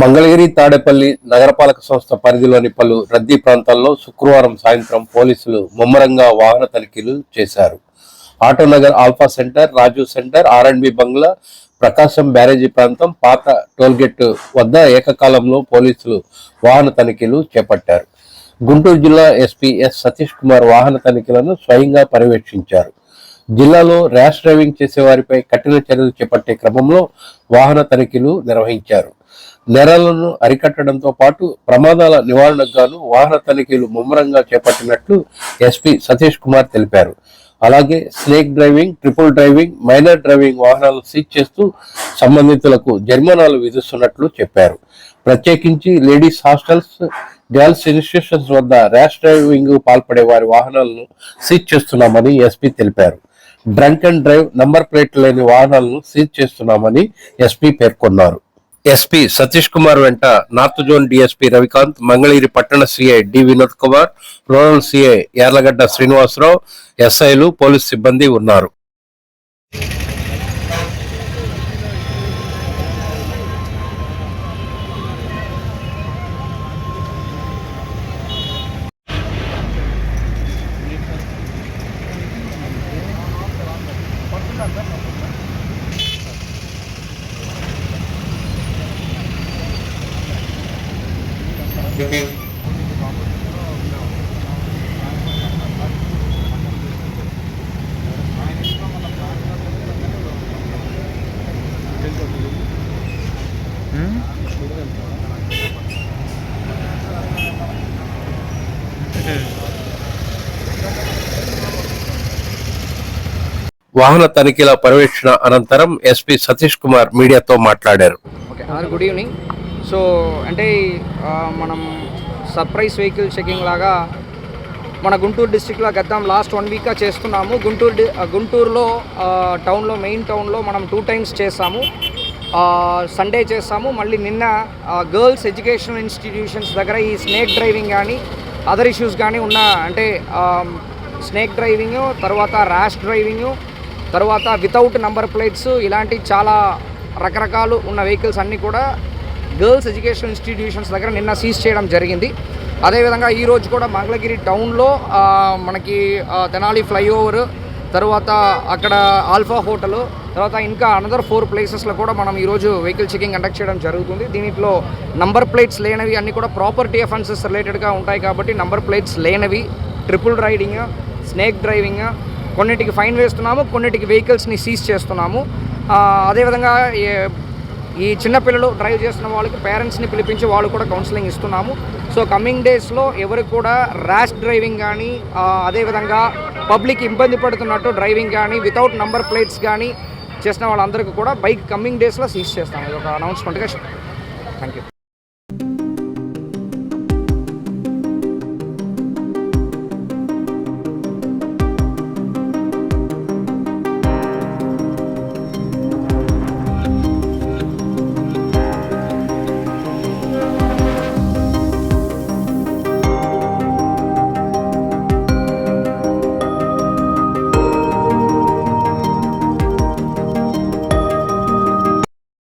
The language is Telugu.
మంగళగిరి తాడేపల్లి నగరపాలక సంస్థ పరిధిలోని పలు రద్దీ ప్రాంతాల్లో శుక్రవారం సాయంత్రం పోలీసులు ముమ్మరంగా వాహన తనిఖీలు చేశారు. Autonagar alpha centre Raju centre R and B bungalow Prakasam బ్యారేజీ ప్రాంతం పాత టోల్గేట్ వద్ద ఏకకాలంలో పోలీసులు వాహన తనిఖీలు చేపట్టారు. గుంటూరు జిల్లా ఎస్పీ ఎస్ సతీష్ కుమార్ వాహన తనిఖీలను స్వయంగా పర్యవేక్షించారు. జిల్లాలో ర్యాష్ డ్రైవింగ్ చేసే వారిపై కఠిన చర్యలు చేపట్టే క్రమంలో వాహన తనిఖీలు నిర్వహించారు. నేరాలను అరికట్టడంతో పాటు ప్రమాదాల నివారణకు గాను వాహన తనిఖీలు ముమ్మరంగా చేపట్టినట్లు ఎస్పీ సతీష్ కుమార్ తెలిపారు. అలాగే snake driving triple driving minor driving వాహనాలు సీజ్ చేస్తూ సంబంధితులకు జరిమానాలు విధిస్తున్నట్లు చెప్పారు. ప్రత్యేకించి లేడీస్ హాస్టల్స్ గర్ల్స్ ఇన్స్టిట్యూషన్స్ వద్ద ర్యాష్ డ్రైవింగ్ పాల్పడే వారి వాహనాలను సీజ్ చేస్తున్నామని ఎస్పీ తెలిపారు. Drunk and drive number plate లేని వాహనాలను సీజ్ చేస్తున్నామని ఎస్పీ పేర్కొన్నారు. ఎస్పీ సతీష్ కుమార్ వెంట north zone DSP Ravikanth Mangalagiri పట్టణ CI D Vinod Kumar rural CI Yarlagadda Srinivasarao ఎస్ఐలు పోలీస్ సిబ్బంది ఉన్నారు. వాహన తనిఖీల పర్యవేక్షణ అనంతరం ఎస్పీ సతీష్ కుమార్ మీడియాతో మాట్లాడారు. గుడ్ ఈవినింగ్ సో అంటే మనం సర్ప్రైజ్ వెహికల్ చెకింగ్ లాగా మన గుంటూరు డిస్టిక్లో గతం లాస్ట్ వన్ వీక్గా చేస్తున్నాము. గుంటూరు డి- గుంటూరులో టౌన్లో మెయిన్ టౌన్లో మనం టూ టైమ్స్ చేస్తాము సండే చేస్తాము మళ్ళీ నిన్న గర్ల్స్ ఎడ్యుకేషనల్ ఇన్స్టిట్యూషన్స్ దగ్గర ఈ స్నేక్ డ్రైవింగ్ కానీ అదర్ ఇష్యూస్ కానీ ఉన్న అంటే స్నేక్ డ్రైవింగ్ తర్వాత ర్యాష్ డ్రైవింగ్ తర్వాత వితౌట్ నంబర్ ప్లేట్స్ ఇలాంటి చాలా రకరకాలు ఉన్న వెహికల్స్ అన్నీ కూడా గర్ల్స్ ఎడ్యుకేషన్ ఇన్స్టిట్యూషన్స్ దగ్గర నిన్న సీజ్ చేయడం జరిగింది. అదేవిధంగా ఈరోజు కూడా మంగళగిరి టౌన్లో మనకి తెనాలి ఫ్లైఓవర్ తర్వాత అక్కడ ఆల్ఫా హోటల్ తర్వాత ఇంకా అనదర్ ఫోర్ ప్లేసెస్లో కూడా మనం ఈరోజు వెహికల్ చెకింగ్ కండక్ట్ చేయడం జరుగుతుంది. దీంట్లో నంబర్ ప్లేట్స్ లేనివి అన్నీ కూడా ప్రాపర్టీ అఫెన్సెస్ రిలేటెడ్గా ఉంటాయి కాబట్టి నంబర్ ప్లేట్స్ లేనివి ట్రిపుల్ రైడింగ్ స్నేక్ డ్రైవింగ్ కొన్నిటికి ఫైన్ వేస్తున్నాము కొన్నిటికి వెహికల్స్ని సీజ్ చేస్తున్నాము. అదేవిధంగా ఈ చిన్నపిల్లలు డ్రైవ్ చేస్తున్న వాళ్ళకి పేరెంట్స్ని పిలిపించి వాళ్ళు కూడా కౌన్సిలింగ్ ఇస్తున్నాము. సో కమింగ్ డేస్లో ఎవరు కూడా ర్యాష్ డ్రైవింగ్ కానీ అదేవిధంగా పబ్లిక్ ఇబ్బంది పడుతున్నట్టు డ్రైవింగ్ కానీ వితౌట్ నంబర్ ప్లేట్స్ కానీ చేసిన వాళ్ళందరికీ కూడా బైక్ కమింగ్ డేస్లో సీజ్ చేస్తాము. ఇది ఒక అనౌన్స్మెంట్గా థ్యాంక్ యూ